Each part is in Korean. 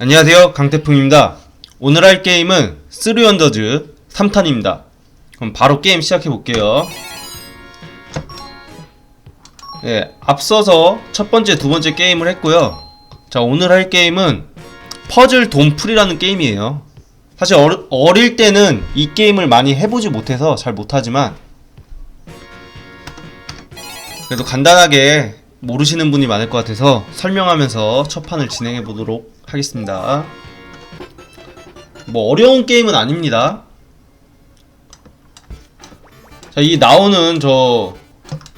안녕하세요. 강태풍입니다. 오늘 할 게임은 쓰리 언더즈 3탄입니다. 그럼 바로 게임 시작해 볼게요. 네 앞서서 첫 번째 두 번째 게임을 했고요. 자 오늘 할 게임은 퍼즐 돈풀이라는 게임이에요. 사실 어릴 때는 이 게임을 많이 해보지 못해서 잘 못하지만 그래도 간단하게 모르시는 분이 많을 것 같아서 설명하면서 첫 판을 진행해 보도록 하겠습니다. 뭐 어려운 게임은 아닙니다. 자, 이 나오는 저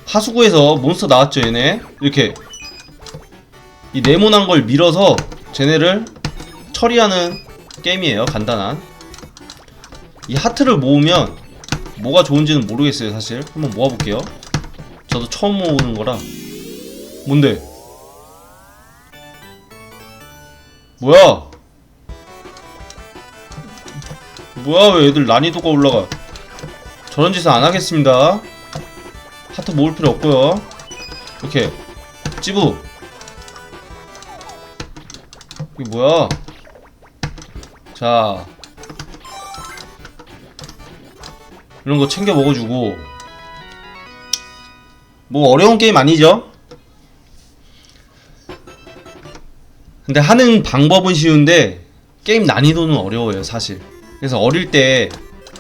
하수구에서 몬스터 나왔죠, 얘네. 이렇게 이 네모난 걸 밀어서 쟤네를 처리하는 게임이에요. 간단한. 이 하트를 모으면 뭐가 좋은지는 모르겠어요, 사실. 한번 모아볼게요. 저도 처음 모으는 거라. 뭔데? 뭐야? 뭐야 왜 애들 난이도가 올라가? 저런 짓은 안 하겠습니다. 하트 모을 필요 없고요. 이렇게 찌부. 이게 뭐야? 자 이런 거 챙겨 먹어주고 뭐 어려운 게임 아니죠? 근데 하는 방법은 쉬운데 게임 난이도는 어려워요 사실. 그래서 어릴 때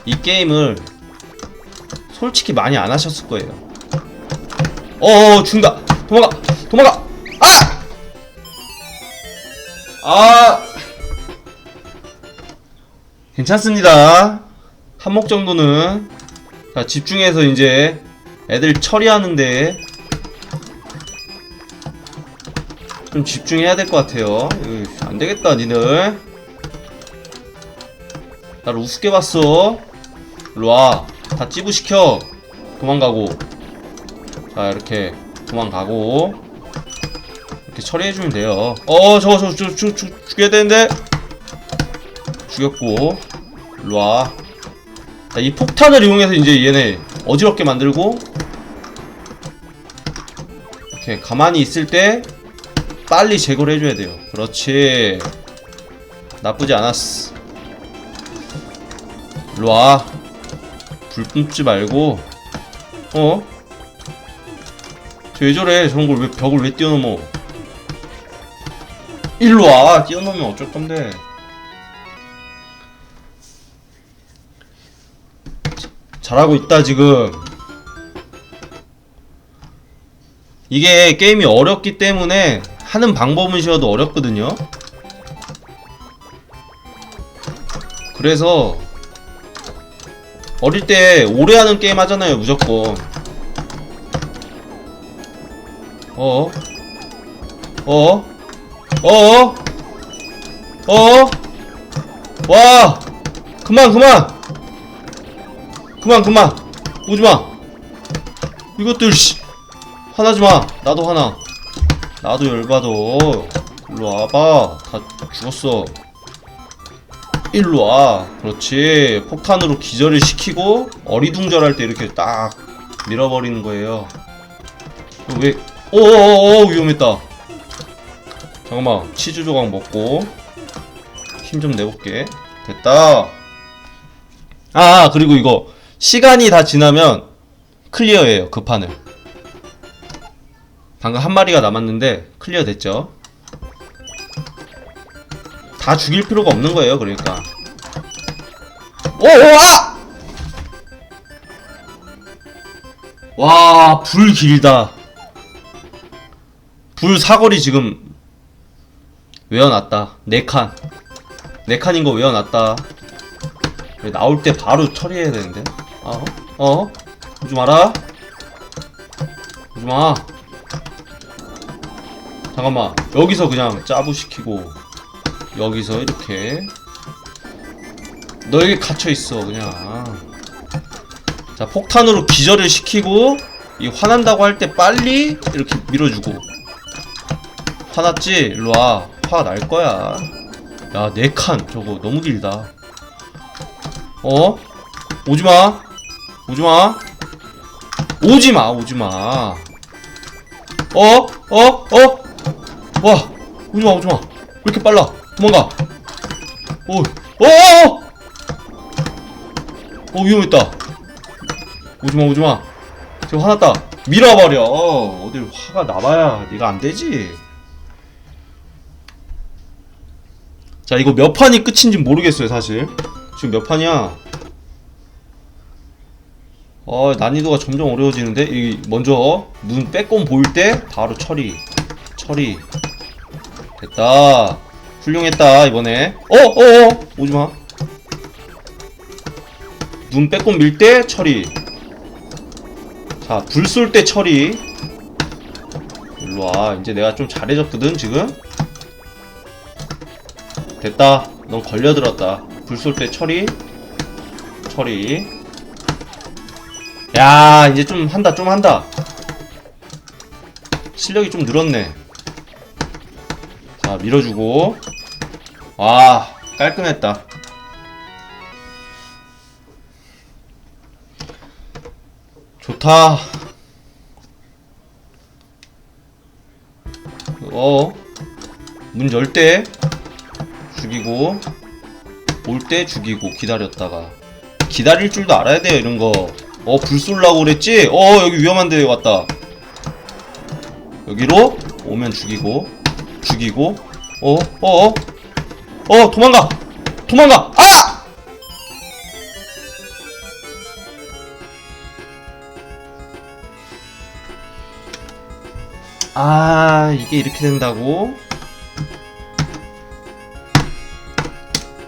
이 게임을 솔직히 많이 안 하셨을 거예요. 어어 죽는다. 도망가 도망가. 아! 아! 괜찮습니다. 한목 정도는. 자 집중해서 이제 애들 처리하는데 좀 집중해야 될 것 같아요. 안 되겠다, 니들. 나를 우습게 봤어. 일로 와. 다 찌부시켜. 도망가고. 자, 이렇게 도망가고. 이렇게 처리해주면 돼요. 어, 저거, 저, 저, 저, 저, 죽여야 되는데? 죽였고. 일로 와. 자, 이 폭탄을 이용해서 이제 얘네 어지럽게 만들고. 이렇게 가만히 있을 때 빨리 제거를 해줘야 돼요. 그렇지. 나쁘지 않았어. 일로와. 불 뿜지 말고. 어? 쟤왜 저래? 저런 걸 왜, 벽을 왜 뛰어넘어? 일로와. 뛰어넘으면 어쩔 건데. 잘하고 있다, 지금. 이게 게임이 어렵기 때문에 하는 방법은 쉬워도 어렵거든요. 그래서 어릴 때 오래 하는 게임 하잖아요, 무조건. 어? 어? 어? 어? 와! 그만, 그만! 그만, 그만! 오지마! 이것들, 씨! 화나지마! 나도 화나. 나도 열받아. 일로 와봐. 다 죽었어. 일로 와. 그렇지. 폭탄으로 기절을 시키고 어리둥절할 때 이렇게 딱 밀어버리는 거예요. 왜? 오오오 위험했다. 잠깐만 치즈 조각 먹고 힘 좀 내볼게. 됐다. 아 그리고 이거 시간이 다 지나면 클리어예요 그 판을. 방금 한 마리가 남았는데 클리어 됐죠. 다 죽일 필요가 없는 거예요, 그러니까. 오, 오, 아! 와, 불 길다. 불 사거리 지금 외워놨다. 네 칸. 네 칸인 거 외워놨다. 나올 때 바로 처리해야 되는데. 어? 어? 오지 마라. 오지 마. 잠깐만. 여기서 그냥 짜부 시키고 여기서 이렇게. 너 여기 갇혀있어 그냥. 자 폭탄으로 기절을 시키고 이 화난다고 할 때 빨리 이렇게 밀어주고. 화났지? 일로와. 화 날 거야. 야네 칸. 저거 너무 길다. 어? 오지마. 오지마. 오지마 오지마. 어? 어? 어? 와 오지마 오지마 왜 이렇게 빨라? 도망가. 오 어어 어 위험했다. 오지마 오지마. 지금 화났다. 밀어버려. 어, 어딜 화가 나봐야 네가 안되지. 자 이거 몇 판이 끝인지 모르겠어요 사실. 지금 몇 판이야? 어 난이도가 점점 어려워지는데? 이 먼저 눈 빼꼼 보일 때 바로 처리 처리. 됐다. 훌륭했다 이번에. 어어 어. 오지마. 눈 빼꼼 밀 때 처리. 자 불 쏠 때 처리. 일로와. 이제 내가 좀 잘해졌거든 지금. 됐다. 넌 걸려들었다. 불 쏠 때 처리. 처리. 야 이제 좀 한다 좀 한다. 실력이 좀 늘었네 자 밀어주고. 와 깔끔했다. 좋다. 어문 열 때 죽이고 올 때 죽이고 기다렸다가. 기다릴 줄도 알아야 돼요 이런 거 어 불 쏠라고 그랬지? 어 여기 위험한데 왔다. 여기로 오면 죽이고 죽이고 어 어, 어, 어 도망가 도망가 아! 아 이게 이렇게 된다고?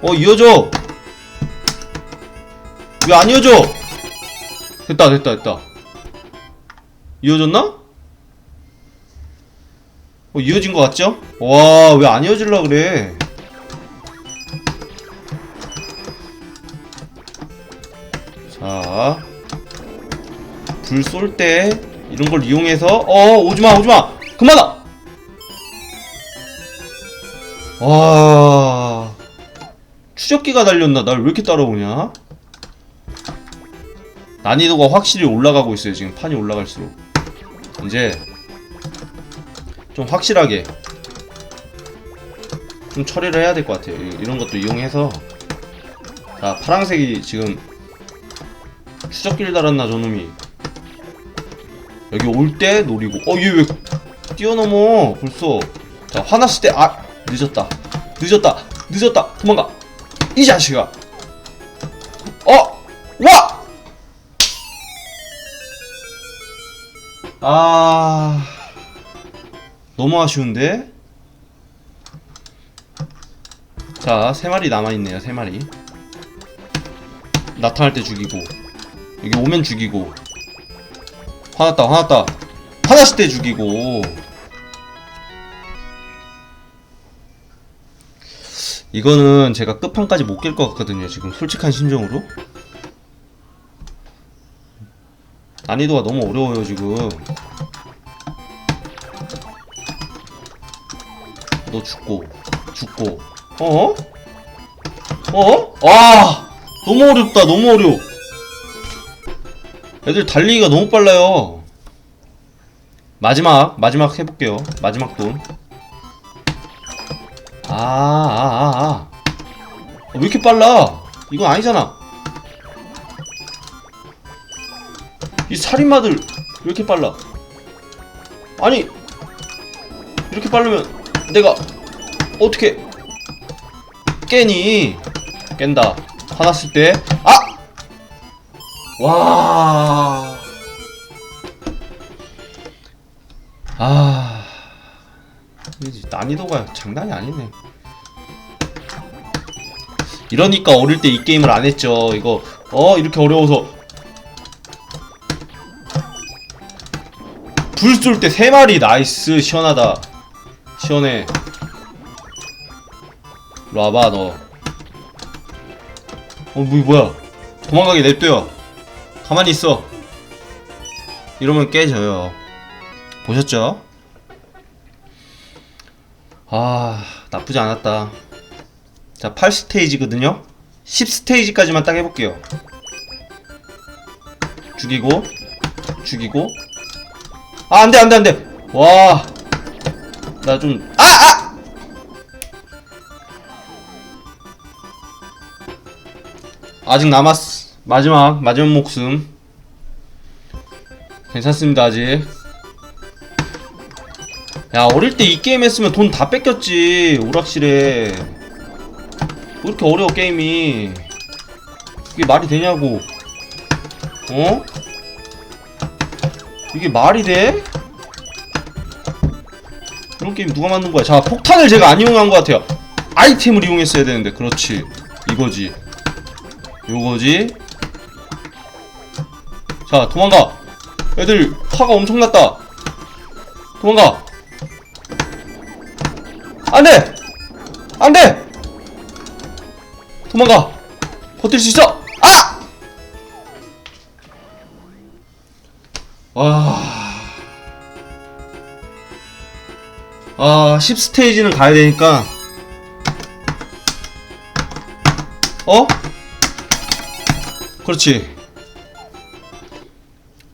어 이어져 왜 안 이어져 됐다 됐다 됐다 이어졌나? 어 이어진 것 같죠? 와 왜 안 이어질라 그래? 자 불 쏠 때 이런 걸 이용해서 어 오지마 오지마! 그만아! 와 추적기가 달렸나? 날 왜 이렇게 따라오냐? 난이도가 확실히 올라가고 있어요 지금 판이 올라갈수록. 이제 좀 확실하게 좀 처리를 해야 될 것 같아요. 이- 이런 것도 이용해서. 자 파랑색이 지금 추적기를 달았나 저놈이. 여기 올 때 노리고. 어 얘 왜 뛰어넘어? 벌써. 자 화났을 때 아 늦었다. 늦었다. 늦었다. 도망가. 이 자식아. 어 와! 아 너무 아쉬운데? 자 세 마리 남아있네요 세 마리. 나타날 때 죽이고 여기 오면 죽이고 화났다 화났다. 화났을 때 죽이고. 이거는 제가 끝판까지 못 깰 것 같거든요 지금 솔직한 심정으로. 난이도가 너무 어려워요 지금 너 죽고 죽고 어? 어? 와 너무 어렵다 너무 어려워 애들 달리기가 너무 빨라요 마지막 마지막 해볼게요 마지막 돈 아, 아, 아, 아. 왜 이렇게 빨라? 이건 아니잖아. 이 살인마들 왜 이렇게 빨라? 아니, 이렇게 빠르면 내가 어떻게 깨니? 깬다. 화났을 때, 아! 와. 아. 난이도가 장난이 아니네. 이러니까 어릴 때 이 게임을 안 했죠. 이거 어 이렇게 어려워서 불 쏠 때 세 마리 나이스 시원하다. 시원해. 일로 와봐 너. 어 뭐, 뭐야? 도망가게 냅둬요. 가만히 있어. 이러면 깨져요. 보셨죠? 아 나쁘지 않았다 자 8스테이지거든요 10스테이지까지만 딱 해볼게요 죽이고 죽이고 아 안돼 안돼 안돼 와 나 좀. 아! 아! 아직 남았어. 마지막, 마지막 목숨. 괜찮습니다, 아직. 야, 어릴 때 이 게임 했으면 돈 다 뺏겼지. 오락실에. 왜 이렇게 어려워, 게임이. 이게 말이 되냐고. 어? 이게 말이 돼? 이런 게임 누가 만든 거야? 자, 폭탄을 제가 안 이용한 것 같아요. 아이템을 이용했어야 되는데, 그렇지. 이거지. 요거지. 자, 도망가. 애들 화가 엄청 났다. 도망가. 안 돼! 안 돼! 도망가. 버틸 수 있어! 아! 와. 아, 10스테이지는 가야 되니까. 어? 그렇지.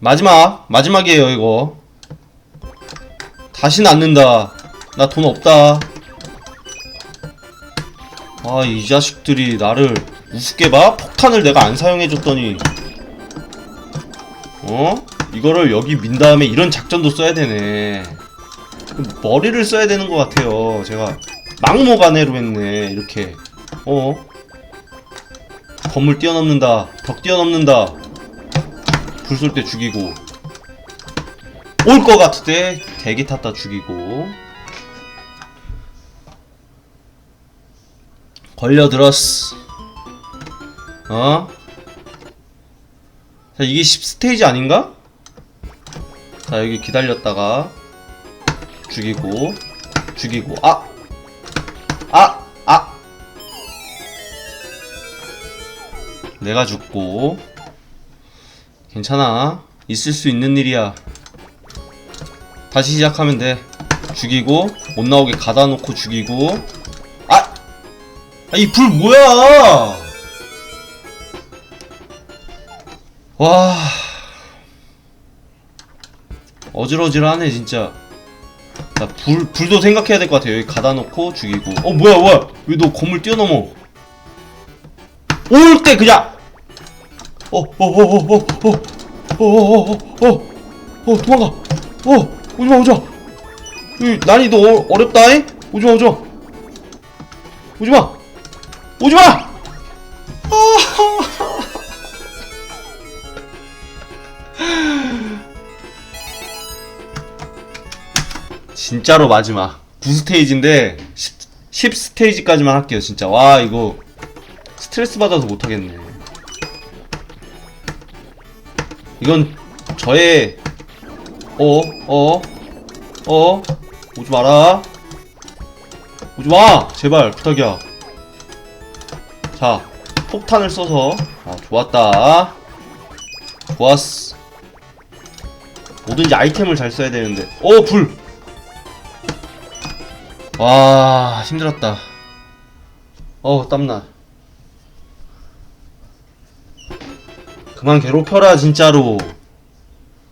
마지막, 마지막이에요, 이거. 다시는 않는다. 나 돈 없다. 아, 이 자식들이 나를 우습게 봐? 폭탄을 내가 안 사용해줬더니. 어? 이거를 여기 민 다음에 이런 작전도 써야 되네. 머리를 써야 되는 것 같아요. 제가 막무가내로 했네. 이렇게. 어? 건물 뛰어넘는다. 벽 뛰어넘는다. 불 쏠 때 죽이고. 올것때 대기 탔다 죽이고. 걸려들었어. 어? 자, 이게 10스테이지 아닌가? 자, 여기 기다렸다가 죽이고 죽이고 아! 아! 아! 내가 죽고 괜찮아 있을 수 있는 일이야 다시 시작하면 돼 죽이고 못 나오게 가다 놓고 죽이고 아! 이불 뭐야 와 어질어질하네 진짜 자, 불, 불도 생각해야 될 것 같아요. 여기 가다 놓고 죽이고. 어, 뭐야, 뭐야. 왜 너 건물 뛰어넘어? 올 때 그냥! 어, 어, 어, 어, 어, 어, 어, 어, 어, 어, 어, 어, 도망가. 어, 오지마, 오지마. 이 난이도 어, 어렵다잉? 오지마, 오지마. 오지마! 오지마! 아, 진짜로 마지막 9스테이지인데 10, 10 스테이지까지만 할게요 진짜 와 이거 스트레스 받아서 못하겠네 이건 저의 어? 어? 어? 오지 마라 오지 마 제발 부탁이야 자 폭탄을 써서 아 좋았다 좋았어 뭐든지 아이템을 잘 써야 되는데 어 불! 와 힘들었다. 어우 땀나. 그만 괴롭혀라 진짜로.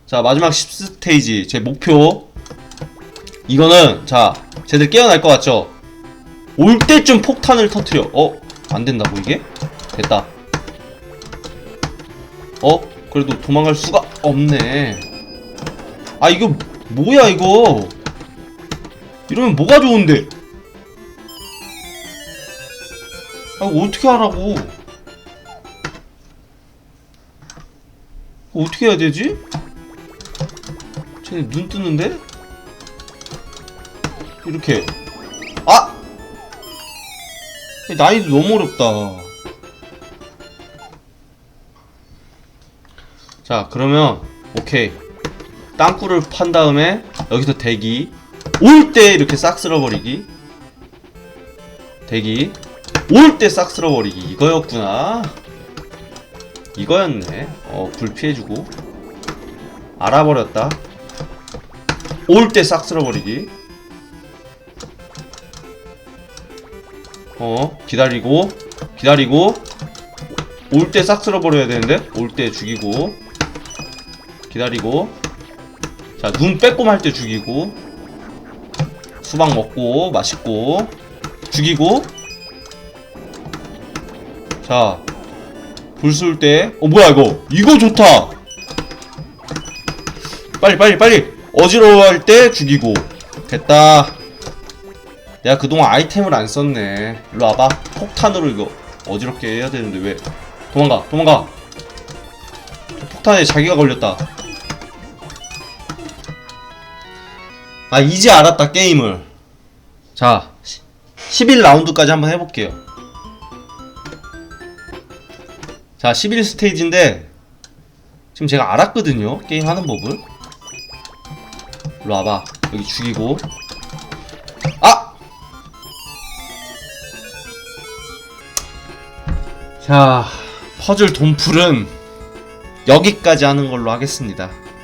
자 마지막 10스테이지 제 목표. 이거는 자 쟤들 깨어날 것 같죠? 올 때쯤 폭탄을 터트려. 어? 안된다고 이게? 됐다. 어? 그래도 도망갈 수가 없네. 아 이거 뭐야 이거 이러면 뭐가 좋은데? 아, 어떻게 하라고? 어떻게 해야 되지? 쟤네 눈 뜨는데? 이렇게. 아! 난이도 너무 어렵다. 자, 그러면, 오케이. 땅굴을 판 다음에, 여기서 대기. 올 때 이렇게 싹 쓸어버리기. 대기. 올 때 싹 쓸어버리기. 이거였구나. 이거였네. 어 불 피해주고. 알아버렸다. 올 때 싹 쓸어버리기. 어 기다리고. 기다리고. 올 때 싹 쓸어버려야 되는데? 올 때 죽이고. 기다리고. 자 눈 빼꼼 할 때 죽이고 수박 먹고 맛있고 죽이고 자 불 쏠 때. 어 뭐야 이거? 이거 좋다. 빨리 빨리 빨리. 어지러워할 때 죽이고. 됐다. 내가 그동안 아이템을 안 썼네. 일로 와봐. 폭탄으로 이거 어지럽게 해야 되는데 왜? 도망가 도망가. 폭탄에 자기가 걸렸다. 아 이제 알았다 게임을. 자 11라운드까지 한번 해볼게요. 자 11스테이지인데 지금 제가 알았거든요 게임 하는 법을. 일로 와봐 여기 죽이고 아! 자 퍼즐 돈풀은 여기까지 하는 걸로 하겠습니다